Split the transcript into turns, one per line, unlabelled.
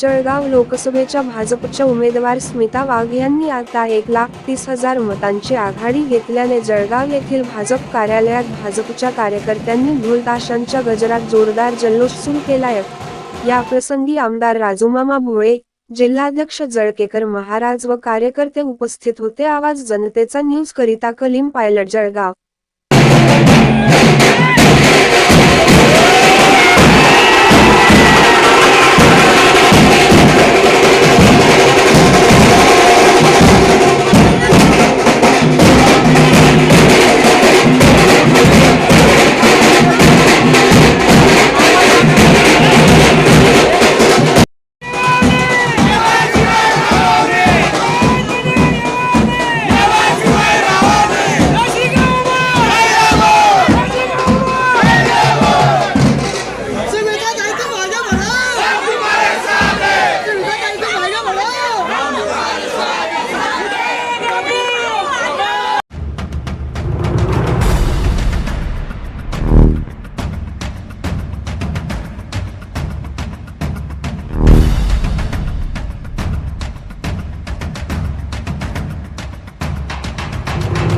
जळगाव लोकसभेच्या भाजपच्या उमेदवार स्मिता वाघ यांनी आता एक लाख तीस हजार मतांची आघाडी घेतल्याने जळगाव येथील भाजप कार्यालयात भाजपच्या कार्यकर्त्यांनी ढोलताशांच्या गजरात जोरदार जल्लोष सुरू केलाय या प्रसंगी आमदार राजूमामा भोळे जिल्हाध्यक्ष जळकेकर महाराज व कार्यकर्ते उपस्थित होते. आवाज जनतेचा न्यूज करिता कलीम पायलट जळगाव.